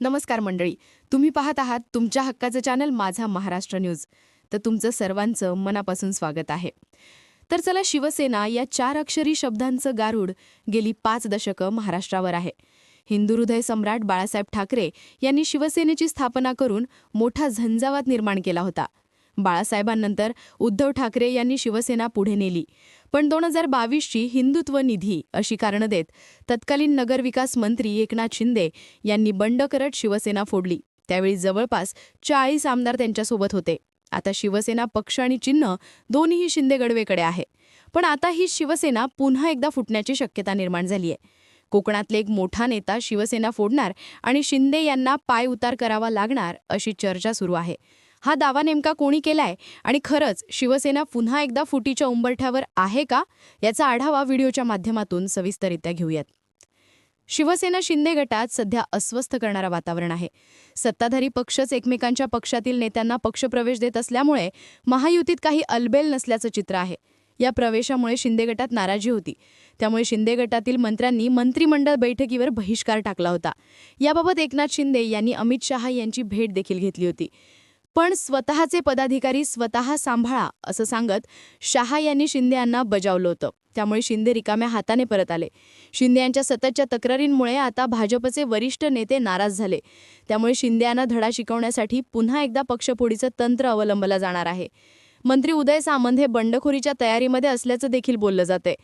नमस्कार मंडळी. तुम्ही पाहत आहात तुमच्या हक्काचं चॅनल माझा महाराष्ट्र न्यूज. तर तुमचं सर्वांचं मनापासून स्वागत आहे. तर चला शिवसेना या चार अक्षरी शब्दांचं गारूड गेली पाच दशकं महाराष्ट्रावर आहे. हिंदू हृदय सम्राट बाळासाहेब ठाकरे यांनी शिवसेनेची स्थापना करून मोठा झंझावात निर्माण केला होता. बाळासाहेबांनंतर उद्धव ठाकरे यांनी शिवसेना पुढे नेली. पण दोन हजार बावीसची हिंदुत्व निधी अशी कारणं देत तत्कालीन नगरविकास मंत्री एकनाथ शिंदे यांनी बंड करत शिवसेना फोडली. त्यावेळी जवळपास चाळीस आमदार त्यांच्यासोबत होते. आता शिवसेना पक्ष आणि चिन्ह दोन्हीही शिंदे गडवेकडे आहे. पण आता ही शिवसेना पुन्हा एकदा फुटण्याची शक्यता निर्माण झाली आहे कोकणातले एक मोठा नेता शिवसेना फोडणार आणि शिंदे यांना पाय उतार करावा लागणार अशी चर्चा सुरू आहे. हा दावा नेमका कोणी केलाय? आणि खरंच शिवसेना पुन्हा एकदा फुटीच्या उंबरठ्यावर आहे का? याचा आढावा व्हिडिओच्या माध्यमातून सविस्तररित्या घेऊयात. शिवसेना शिंदे गटात सध्या अस्वस्थ करणारा वातावरण आहे. सत्ताधारी पक्षच एकमेकांच्या पक्षातील नेत्यांना पक्षप्रवेश देत असल्यामुळे महायुतीत काही अलबेल नसल्याचं चित्र आहे. या प्रवेशामुळे शिंदे गटात नाराजी होती. त्यामुळे शिंदे गटातील मंत्र्यांनी मंत्रिमंडळ बैठकीवर बहिष्कार टाकला होता. याबाबत एकनाथ शिंदे यांनी अमित शहा यांची भेट देखील घेतली होती. पण स्वतःचे पदाधिकारी स्वतः सांभाळा असं सांगत शहा यांनी शिंदे यांना बजावलं होतं. त्यामुळे शिंदे रिकाम्या हाताने परत आले. शिंदे यांच्या सततच्या तक्रारींमुळे आता भाजपचे वरिष्ठ नेते नाराज झाले. त्यामुळे शिंदे यांना धडा शिकवण्यासाठी पुन्हा एकदा पक्षफोडीचं तंत्र अवलंबलं जाणार आहे. मंत्री उदय सामंत हे बंडखोरीच्या तयारीमध्ये असल्याचं देखील बोललं जाते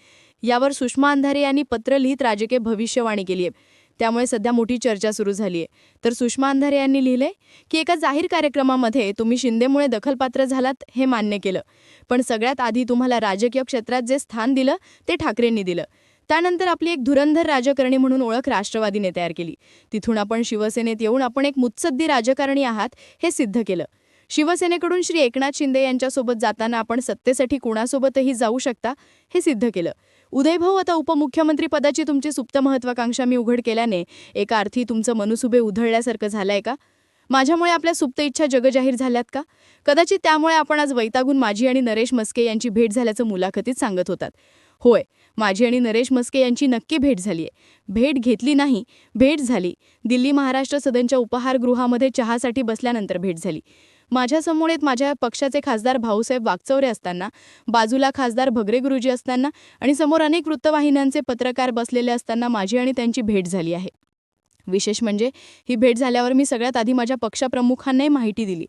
यावर सुषमा अंधारे यांनी पत्र लिहित राजकीय भविष्यवाणी केली आहे त्यामुळे सध्या मोठी चर्चा सुरू झाली आहे. तर सुषमा अंधारे यांनी लिहिले की एका जाहीर कार्यक्रमामध्ये तुम्ही शिंदेमुळे दखलपात्र झालात हे मान्य केलं. पण सगळ्यात आधी तुम्हाला राजकीय क्षेत्रात जे स्थान दिलं ते ठाकरेंनी दिलं. त्यानंतर आपली एक धुरंधर राजकारणी म्हणून ओळख राष्ट्रवादीने तयार केली. तिथून आपण शिवसेनेत येऊन आपण एक मुत्सद्दी राजकारणी आहात हे सिद्ध केलं. शिवसेनेकडून श्री एकनाथ शिंदे यांच्यासोबत जाताना आपण सत्तेसाठी कुणासोबतही जाऊ शकता हे सिद्ध केलं. उदयभाऊ आता उपमुख्यमंत्री पदाची तुमची सुप्त महत्वाकांक्षा मी उघड केल्याने एका अर्थी तुमचं मनुसुभे उधळल्यासारखं झालंय का? माझ्यामुळे आपल्या सुप्त इच्छा जगजाहीर झाल्यात का? कदाचित त्यामुळे आपण आज वैतागून माझी आणि नरेश मस्के यांची भेट झाल्याचं मुलाखतीत सांगत होतात. होय माझी आणि नरेश मस्के यांची नक्की भेट झालीय. भेट घेतली नाही भेट झाली. दिल्ली महाराष्ट्र सदनच्या उपहारगृहामध्ये चहासाठी बसल्यानंतर भेट झाली. माझ्यासमोर येत माझ्या पक्षाचे खासदार भाऊसाहेब वागचौरे असताना बाजूला खासदार भगरे गुरुजी असताना आणि समोर अनेक वृत्तवाहिन्यांचे पत्रकार बसलेले असताना माझी आणि त्यांची भेट झाली आहे. विशेष म्हणजे ही भेट झाल्यावर मी सगळ्यात आधी माझ्या पक्षप्रमुखांनाही माहिती दिली.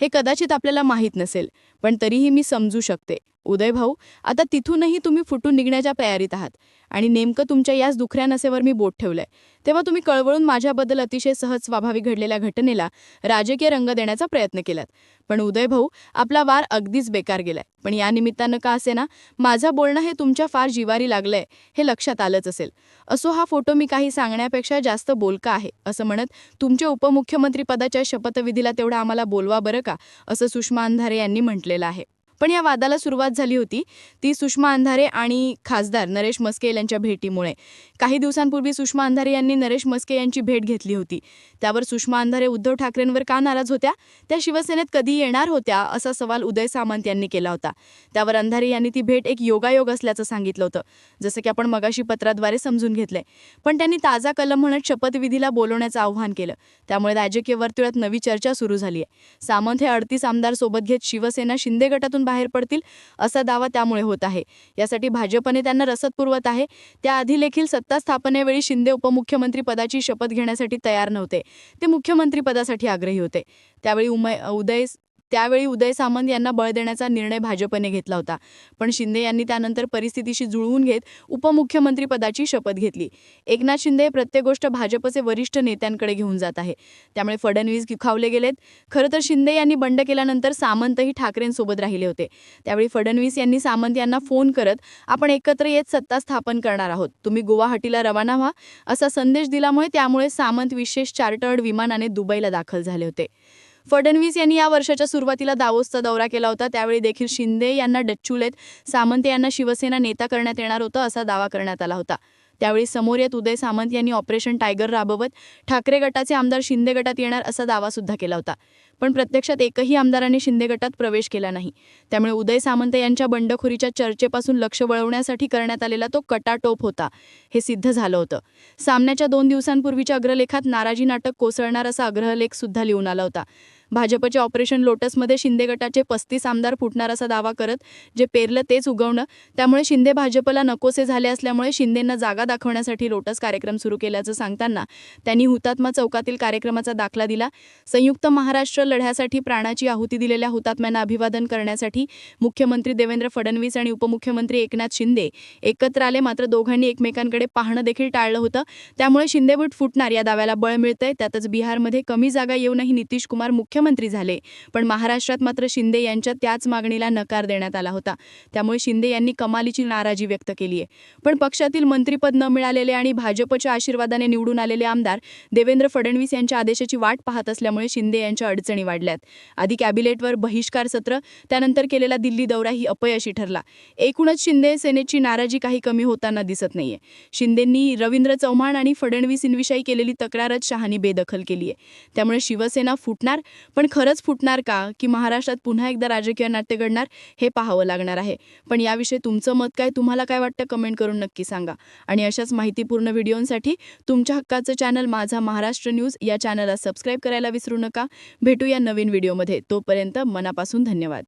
हे कदाचित आपल्याला माहीत नसेल पण तरीही मी समजू शकते. उदय भाऊ आता तिथूनही तुम्ही फुटून निघण्याच्या तयारीत आहात आणि नेमकं तुमच्या याच दुखऱ्या नसेवर मी बोट ठेवलंय. तेव्हा तुम्ही कळवळून माझ्याबद्दल अतिशय सहज स्वाभाविक घडलेल्या घटनेला राजकीय रंग देण्याचा प्रयत्न केलात. पण उदय भाऊ आपला वार अगदीच बेकार गेलाय. पण या निमित्तानं का असे ना माझं बोलणं हे तुमच्या फार जिवारी लागलंय हे लक्षात आलंच असेल. असो हा फोटो मी काही सांगण्यापेक्षा जास्त बोलका आहे असं म्हणत तुमच्या उपमुख्यमंत्री पदाच्या शपथविधीला तेवढा आम्हाला बोलवा बरं का असं सुषमा अंधारे यांनी म्हटलेलं आहे. पण या वादाला सुरुवात झाली होती. ती सुषमा अंधारे आणि खासदार नरेश मस्के यांच्या भेटीमुळे. काही दिवसांपूर्वी सुषमा अंधारे यांनी नरेश मस्के यांची भेट घेतली होती. त्यावर सुषमा अंधारे उद्धव ठाकरेंवर का नाराज होत्या? त्या शिवसेनेत कधी येणार होत्या? असा सवाल उदय सामंत यांनी केला होता. त्यावर अंधारे यांनी ती भेट एक योगायोग असल्याचं सांगितलं होतं. जसं की आपण मगाशी पत्राद्वारे समजून घेतलंय. पण त्यांनी ताजा कलम म्हणत शपथविधीला बोलवण्याचं आव्हान केलं. त्यामुळे राजकीय वर्तुळात नवी चर्चा सुरू झाली आहे सामंत हे अडतीस आमदार सोबत घेत शिवसेना शिंदे गटातून बाहेर पडतील असा दावा त्यामुळे होत आहे. यासाठी भाजपने त्यांना रसद पुरवत आहे. त्याआधी देखील सत्ता स्थापनेवेळी शिंदे उपमुख्यमंत्री पदाची शपथ घेण्यासाठी तयार नव्हते. ते मुख्यमंत्री पदासाठी आग्रही होते. त्यावेळी उमय उदय त्यावेळी उदय सामंत यांना बळ देण्याचा निर्णय भाजपने घेतला होता. पण शिंदे यांनी त्यानंतर परिस्थितीशी जुळवून घेत उपमुख्यमंत्रीपदाची शपथ घेतली. एकनाथ शिंदे हे प्रत्येक गोष्ट भाजपचे वरिष्ठ नेत्यांकडे घेऊन जात आहे. त्यामुळे फडणवीस खावले गेलेत. खरं तर शिंदे यांनी बंड केल्यानंतर सामंतही ठाकरेंसोबत राहिले होते. त्यावेळी फडणवीस यांनी सामंत यांना फोन करत आपण एकत्र येत सत्ता स्थापन करणार आहोत. तुम्ही गुवाहाटीला रवाना व्हा. असा संदेश दिल्यामुळे त्यामुळे सामंत विशेष चार्टर्ड विमानाने दुबईला दाखल झाले होते. फडणवीस यांनी या वर्षाच्या सुरुवातीला दावोसचा दौरा केला होता. त्यावेळी देखील शिंदे यांना डच्चुलेत सामंत यांना शिवसेना नेता करण्यात येणार होतं असा दावा करण्यात आला होता. त्यावेळी समोर येत उदय सामंत यांनी ऑपरेशन टायगर राबवत ठाकरे गटाचे आमदार शिंदे गटात येणार असा दावा सुद्धा केला होता. पण प्रत्यक्षात एकही आमदाराने शिंदे गटात प्रवेश केला नाही. त्यामुळे उदय सामंत यांच्या बंडखोरीच्या चर्चेपासून लक्ष वळवण्यासाठी करण्यात आलेला तो कटाटोप होता. हे सिद्ध झालं होतं. सामन्याच्या दोन दिवसांपूर्वीच्या अग्रलेखात नाराजी नाटक कोसळणार असा अग्रलेख सुद्धा लिहून आला होता. भाजपचे ऑपरेशन लोटसमध्ये शिंदे गटाचे पस्तीस आमदार फुटणार असा दावा करत जे पेरलं तेच उगवणं. त्यामुळे शिंदे भाजपला नकोसे झाले असल्यामुळे शिंदेंना जागा दाखवण्यासाठी लोटस कार्यक्रम सुरू केल्याचं सांगताना त्यांनी हुतात्मा चौकातील कार्यक्रमाचा दाखला दिला. संयुक्त महाराष्ट्र लढ्यासाठी प्राणाची आहुती दिलेल्या हुतात्म्यांना अभिवादन करण्यासाठी मुख्यमंत्री देवेंद्र फडणवीस आणि उपमुख्यमंत्री एकनाथ शिंदे एकत्र आले. मात्र दोघांनी एकमेकांकडे पाहणं देखील टाळलं होतं. त्यामुळे शिंदेबूट फुटणार या दाव्याला बळ मिळतंय. त्यातच बिहारमध्ये कमी जागा येऊनही नितीश कुमार मुख्यमंत्री झाले. पण महाराष्ट्रात मात्र शिंदे यांच्या त्याच मागणीला नकार देण्यात आला होता. त्यामुळे शिंदे यांनी कमालीची नाराजी व्यक्त केली आहे पण पक्षातील मंत्रीपद न मिळालेले आणि भाजपच्या आशीर्वादाने निवडून आलेले आमदार देवेंद्र फडणवीस यांच्या आदेशाची वाट पाहत असल्यामुळे शिंदे यांच्या अडचणी वाढल्यात. आधी कॅबिनेटवर बहिष्कार सत्र त्यानंतर केलेला दिल्ली दौरा ही अपयशी ठरला. एकूणच शिंदे सेनेची नाराजी काही कमी होताना दिसत नाहीये. शिंदेंनी रवींद्र चव्हाण आणि फडणवीसींविषयी केलेली तक्रारच शहानी बेदखल केली आहे त्यामुळे शिवसेना फुटणार पण खरंच फुटणार का? की महाराष्ट्रात पुन्हा एकदा राजकीय नाट्य घडणार? हे पाहावं लागणार आहे. पण याविषयी तुमचं मत काय? तुम्हाला काय वाटतं? कमेंट करून नक्की सांगा. आणि अशाच माहितीपूर्ण व्हिडिओंसाठी तुमच्या हक्काचं चॅनल माझा महाराष्ट्र न्यूज या चॅनलला सबस्क्राईब करायला विसरू नका. भेटूया नवीन व्हिडिओमध्ये. तोपर्यंत मनापासून धन्यवाद.